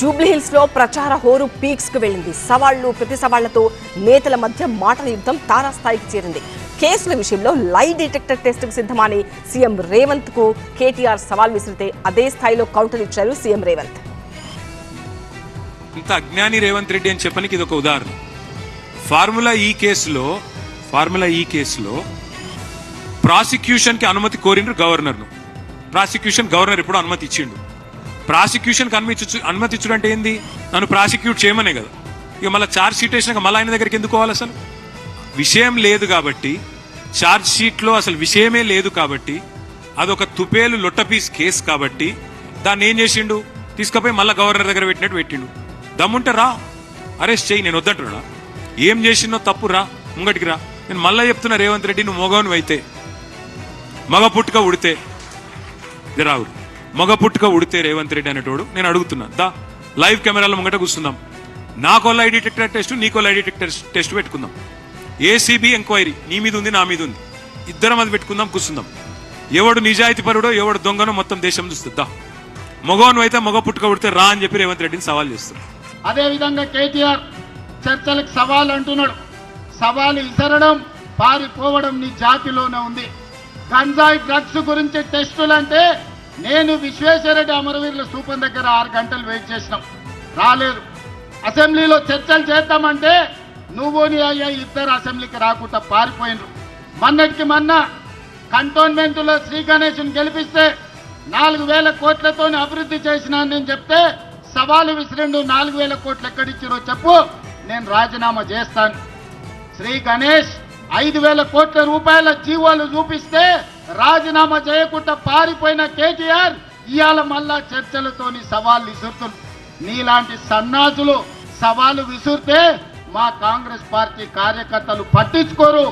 జూబ్లీహిల్స్లో ప్రచార హోరు పీక్స్కు వెళ్ళింది. సవాళ్ళు ప్రతి సవాళ్ళతో నేతల మధ్య మాటల యుద్ధం తారాస్థాయికి చేరింది. కేసుల విషయంలో లై డిటెక్టర్ టెస్ట్కు సిద్ధమని సీఎం రేవంత్కు కేటీఆర్ సవాల్ విసిరితే అదే స్థాయిలో కౌంటర్ ఇచ్చారు సీఎం రేవంత్. ఇంత అజ్ఞాని రేవంత్ రెడ్డి అని చెప్పనికి ఇది ఒక ఉదాహరణ. ఫార్ములా ఈ కేసులో ఫార్ములా ఈ కేసులో ప్రాసిక్యూషన్కి అనుమతి కోరిండ్రు గవర్నర్ను. ప్రాసిక్యూషన్ గవర్నర్ ఎప్పుడు అనుమతి ఇచ్చిండు. ప్రాసిక్యూషన్కి అనుమతించు అనుమతి అనుమతి అంటే ఏంది? నన్ను ప్రాసిక్యూట్ చేయమనే కదా. ఇక మళ్ళీ ఛార్జ్ షీట్ వేసినాక మళ్ళీ ఆయన దగ్గరికి ఎందుకు పోవాలి అసలు? విషయం లేదు కాబట్టి ఛార్జ్ షీట్లో అసలు విషయమే లేదు కాబట్టి అదొక తుపేలు లొట్టపీస్ కేసు కాబట్టి దాన్ని ఏం చేసిండు? తీసుకుపోయి మళ్ళీ గవర్నర్ దగ్గర పెట్టినట్టు పెట్టిండు. దమ్ముంటే రా. అరెస్ట్ చేయి నేను వద్దంటున్నా. ఏం చేసినో తప్పు రా. ముంగటికి రా. నేను మళ్ళీ చెప్తున్నా రేవంత్ రెడ్డి నువ్వు మగవను అయితే మగ పుట్టుక ఉడితే. రావు మగ పుట్టుక ఉడితే రేవంత్ రెడ్డి అనేటోడు నేను అడుగుతున్నా దా లైవ్ కెమెరాల ముంగట కూర్చుందాం. నాకో ఐడి డిటెక్టర్ టెస్ట్ నీకో ఐడి డిటెక్టర్ టెస్ట్ పెట్టుకుందాం. ఏసీబీ ఎంక్వైరీ నీ మీద ఉంది నా మీద ఉంది. ఇద్దరం అది పెట్టుకుందాం కూర్చుందాం. ఎవడు నిజాయితీ పరుడో ఎవడు దొంగనో మొత్తం దేశం చూస్తుందా. మగవను అయితే మగ పుట్టుక ఉడితే రా అని చెప్పి రేవంత్ రెడ్డిని సవాల్ చేస్తుందా అదే విధంగా కేటీఆర్ చర్చలకు సవాల్ అంటున్నాడు. సవాలు ఇసరడం పారిపోవడం నీ జాతిలోనే ఉంది. గంజాయి డ్రగ్స్ గురించి టెస్టులు అంటే నేను విశ్వేశ్వరరెడ్డి అమరవీరుల స్థూపం దగ్గర ఆరు గంటలు వెయిట్ చేసినాం. రాలేదు. అసెంబ్లీలో చర్చలు చేద్దామంటే నువ్వు నీ అయ్యా ఇద్దరు అసెంబ్లీకి రాకుండా పారిపోయినరు. మొన్నటికి మొన్న కంటోన్మెంట్లో శ్రీ గణేష్ని గెలిపిస్తే నాలుగు వేల కోట్లతో అభివృద్ధి చేసినా నేను చెప్తే సవాలు విసిరిండు నాలుగు వేల కోట్లు ఎక్కడిచ్చిరో చెప్పు. నేను రాజీనామా చేస్తాను. శ్రీ గణేష్ ఐదు వేల కోట్ల రూపాయల జీవోలు చూపిస్తే రాజీనామా చేయకుండా పారిపోయిన కేటీఆర్ ఇవాళ మళ్ళా చర్చలతోని సవాళ్ళు విసురుతుంది నీలాంటి సన్నాసులు సవాలు విసురితే మా కాంగ్రెస్ పార్టీ కార్యకర్తలు పట్టించుకోరు.